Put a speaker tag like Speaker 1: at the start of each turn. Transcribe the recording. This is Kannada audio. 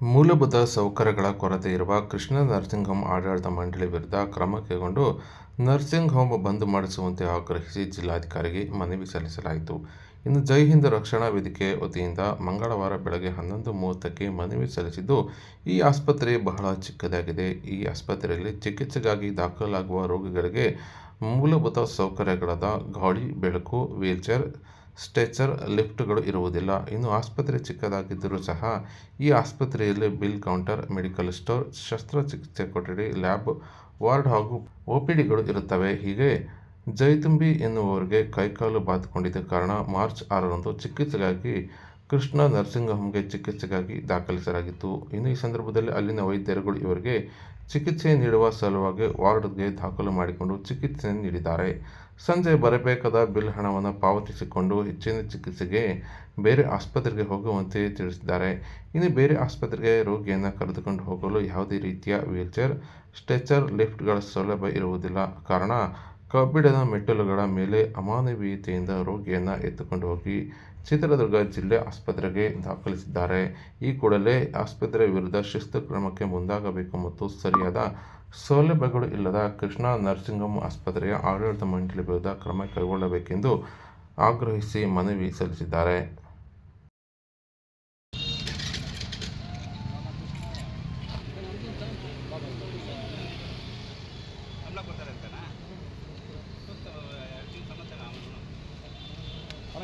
Speaker 1: ಮೂಲಭೂತ ಸೌಕರ್ಯಗಳ ಕೊರತೆ ಇರುವ ಕೃಷ್ಣ ನರ್ಸಿಂಗ್ ಹೋಮ್ ಆಡಳಿತ ಮಂಡಳಿ ವಿರುದ್ಧ ಕ್ರಮ ಕೈಗೊಂಡು ನರ್ಸಿಂಗ್ ಹೋಮ್ ಬಂದ್ ಮಾಡಿಸುವಂತೆ ಆಗ್ರಹಿಸಿ ಜಿಲ್ಲಾಧಿಕಾರಿಗೆ ಮನವಿ ಸಲ್ಲಿಸಲಾಯಿತು. ಇನ್ನು ಜೈ ಹಿಂದ್ ರಕ್ಷಣಾ ವೇದಿಕೆ ವತಿಯಿಂದ ಮಂಗಳವಾರ ಬೆಳಗ್ಗೆ ಹನ್ನೊಂದು ಮೂವತ್ತಕ್ಕೆ ಮನವಿ ಸಲ್ಲಿಸಿದ್ದು, ಈ ಆಸ್ಪತ್ರೆ ಬಹಳ ಚಿಕ್ಕದಾಗಿದೆ. ಈ ಆಸ್ಪತ್ರೆಯಲ್ಲಿ ಚಿಕಿತ್ಸೆಗಾಗಿ ದಾಖಲಾಗುವ ರೋಗಿಗಳಿಗೆ ಮೂಲಭೂತ ಸೌಕರ್ಯಗಳಾದ ಗಾಳಿ ಬೆಳಕು, ವೀಲ್ಚೇರ್, ಸ್ಟ್ರೆಚರ್, ಲಿಫ್ಟ್ಗಳು ಇರುವುದಿಲ್ಲ. ಇನ್ನು ಆಸ್ಪತ್ರೆ ಚಿಕ್ಕದಾಗಿದ್ದರೂ ಸಹ ಈ ಆಸ್ಪತ್ರೆಯಲ್ಲಿ ಬಿಲ್ ಕೌಂಟರ್, ಮೆಡಿಕಲ್ ಸ್ಟೋರ್, ಶಸ್ತ್ರಚಿಕಿತ್ಸೆ ಕೊಠಡಿ, ಲ್ಯಾಬ್, ವಾರ್ಡ್ ಹಾಗೂ ಒಪಿಡಿಗಳು ಇರುತ್ತವೆ. ಹೀಗೆ ಜೈತುಂಬಿ ಎನ್ನುವವರಿಗೆ ಕೈಕಾಲು ಬಾತುಕೊಂಡಿದ್ದ ಕಾರಣ ಮಾರ್ಚ್ ಆರರಂದು ಚಿಕಿತ್ಸೆಗಾಗಿ ಕೃಷ್ಣ ನರ್ಸಿಂಗ್ ಚಿಕಿತ್ಸೆಗಾಗಿ ದಾಖಲಿಸಲಾಗಿತ್ತು. ಇನ್ನು ಈ ಸಂದರ್ಭದಲ್ಲಿ ಅಲ್ಲಿನ ವೈದ್ಯರುಗಳು ಇವರಿಗೆ ಚಿಕಿತ್ಸೆ ನೀಡುವ ಸಲುವಾಗಿ ವಾರ್ಡ್ಗೆ ದಾಖಲು ಮಾಡಿಕೊಂಡು ಚಿಕಿತ್ಸೆ ನೀಡಿದ್ದಾರೆ. ಸಂಜೆ ಬರಬೇಕಾದ ಬಿಲ್ ಹಣವನ್ನು ಪಾವತಿಸಿಕೊಂಡು ಹೆಚ್ಚಿನ ಚಿಕಿತ್ಸೆಗೆ ಬೇರೆ ಆಸ್ಪತ್ರೆಗೆ ಹೋಗುವಂತೆ ತಿಳಿಸಿದ್ದಾರೆ. ಇನ್ನು ಬೇರೆ ಆಸ್ಪತ್ರೆಗೆ ರೋಗಿಯನ್ನು ಕರೆದುಕೊಂಡು ಹೋಗಲು ಯಾವುದೇ ರೀತಿಯ ವೀಲ್ಚೇರ್, ಸ್ಟ್ರೆಚರ್, ಲಿಫ್ಟ್ಗಳ ಸೌಲಭ್ಯ ಇರುವುದಿಲ್ಲ. ಕಾರಣ ಕಬ್ಬಿಣದ ಮೆಟ್ಟಿಲುಗಳ ಮೇಲೆ ಅಮಾನವೀಯತೆಯಿಂದ ರೋಗಿಯನ್ನು ಎತ್ತುಕೊಂಡು ಹೋಗಿ ಚಿತ್ರದುರ್ಗ ಜಿಲ್ಲೆ ಆಸ್ಪತ್ರೆಗೆ ದಾಖಲಿಸಿದ್ದಾರೆ. ಈ ಕೂಡಲೇ ಆಸ್ಪತ್ರೆ ವಿರುದ್ಧ ಶಿಸ್ತು ಕ್ರಮಕ್ಕೆ ಮುಂದಾಗಬೇಕು ಮತ್ತು ಸರಿಯಾದ ಸೌಲಭ್ಯಗಳು ಇಲ್ಲದ ಕೃಷ್ಣ ನರ್ಸಿಂಗ್ ಆಸ್ಪತ್ರೆಯ ಆಡಳಿತ ಮಂಡಳಿ ವಿರುದ್ಧ ಕ್ರಮ ಕೈಗೊಳ್ಳಬೇಕೆಂದು ಆಗ್ರಹಿಸಿ ಮನವಿ ಸಲ್ಲಿಸಿದ್ದಾರೆ.
Speaker 2: ಅಲ್ಲ